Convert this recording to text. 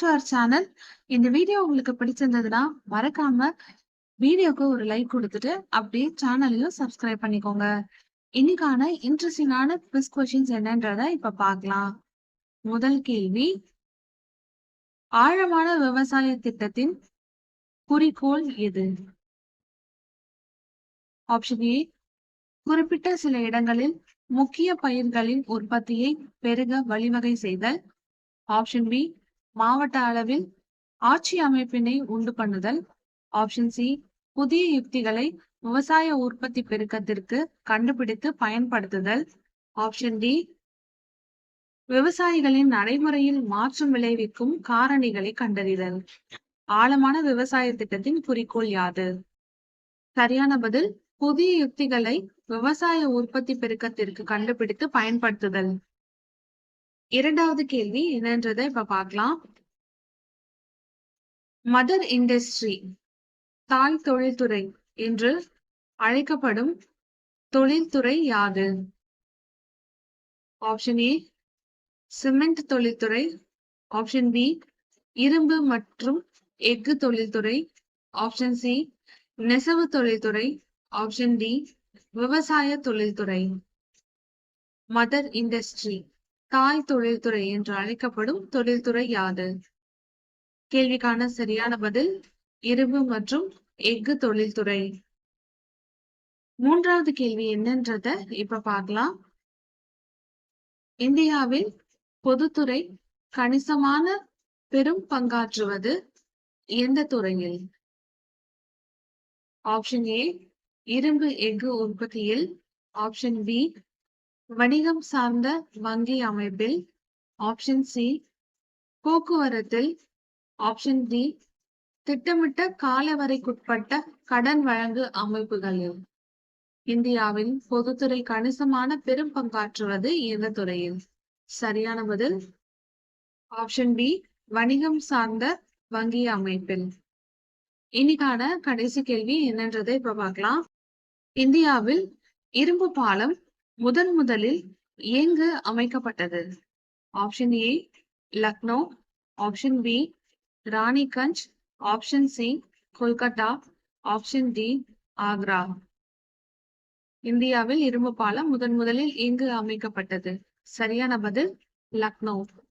To our channel. இந்த video உங்களுக்கு பிடிச்சிருந்ததுன்னா, மறக்காம வீடியோக்கு ஒரு லைக் கொடுத்துட்டு அப்படியே சேனலையும் சப்ஸ்கிரைப் பண்ணிக்கோங்க. இன்னைக்கான இன்ட்ரெஸ்டிங்கான குவிஸ் கொஸ்டின்ஸ் என்னன்றத இப்ப பார்க்கலாம். முதல் கேள்வி. ஆழமான விவசாய திட்டத்தின் குறிக்கோள் எது? ஆப்ஷன் ஏ குறிப்பிட்ட சில இடங்களில் முக்கிய பயிர்களின் உற்பத்தியை பெருக வழிவகை செய்தல். ஆப்ஷன் பி மாவட்ட அளவில் ஆட்சி அமைப்பினை உண்டு பண்ணுதல். ஆப்ஷன் சி புதிய யுக்திகளை விவசாய உற்பத்தி பெருக்கத்திற்கு கண்டுபிடித்து பயன்படுத்துதல். ஆப்ஷன் டி விவசாயிகளின் நடைமுறையில் மாற்றம் விளைவிக்கும் காரணிகளை கண்டறிதல். ஆழமான விவசாய திட்டத்தின் குறிக்கோள் யாது? சரியான பதில் புதிய யுக்திகளை விவசாய உற்பத்தி பெருக்கத்திற்கு கண்டுபிடித்து பயன்படுத்துதல். இரண்டாவது கேள்வி என்னன்றதை இப்ப பார்க்கலாம். மதர் இண்டஸ்ட்ரி தாய் தொழில்துறை என்று அழைக்கப்படும் தொழில்துறை யாது? ஆப்ஷன் ஏ சிமெண்ட் தொழில்துறை. ஆப்ஷன் பி இரும்பு மற்றும் எஃகு தொழில்துறை. ஆப்ஷன் சி நெசவு தொழில்துறை. ஆப்ஷன் டி விவசாய தொழில்துறை. மதர் இண்டஸ்ட்ரி தாய் தொழில்துறை என்று அழைக்கப்படும் தொழில்துறை யாது? கேள்விக்கான சரியான பதில் இரும்பு மற்றும் எஃகு தொழில்துறை. மூன்றாவது கேள்வி என்னன்றத இப்ப பார்க்கலாம். இந்தியாவில் பொதுத்துறை கணிசமான பெரும் பங்காற்றுவது எந்த துறையில்? ஆப்ஷன் ஏ இரும்பு எஃகு உற்பத்தியில். ஆப்ஷன் பி வணிகம் சார்ந்த வங்கி அமைப்பில். ஆப்ஷன் சி போக்குவரத்தில். ஆப்ஷன் டி திட்டமிட்ட காலவரைக்குட்பட்ட கடன் வழங்கு அமைப்புகளில். இந்தியாவில் பொதுத்துறை கணிசமான பெரும் பங்காற்றுவது எந்த துறையில்? சரியான பதில் ஆப்ஷன் பி வணிகம் சார்ந்த வங்கி அமைப்பில். இன்னைக்கான கடைசி கேள்வி என்னன்றதை இப்ப பார்க்கலாம். இந்தியாவில் இரும்பு பாலம் முதன் முதலில் எங்கு அமைக்கப்பட்டது? Option A Lucknow. Option B Raniganj. Option C Kolkata. Option D Agra. இந்தியாவில் இரும்பு பாலம் முதன் முதலில் எங்கு அமைக்கப்பட்டது? சரியான பதில் லக்னோ.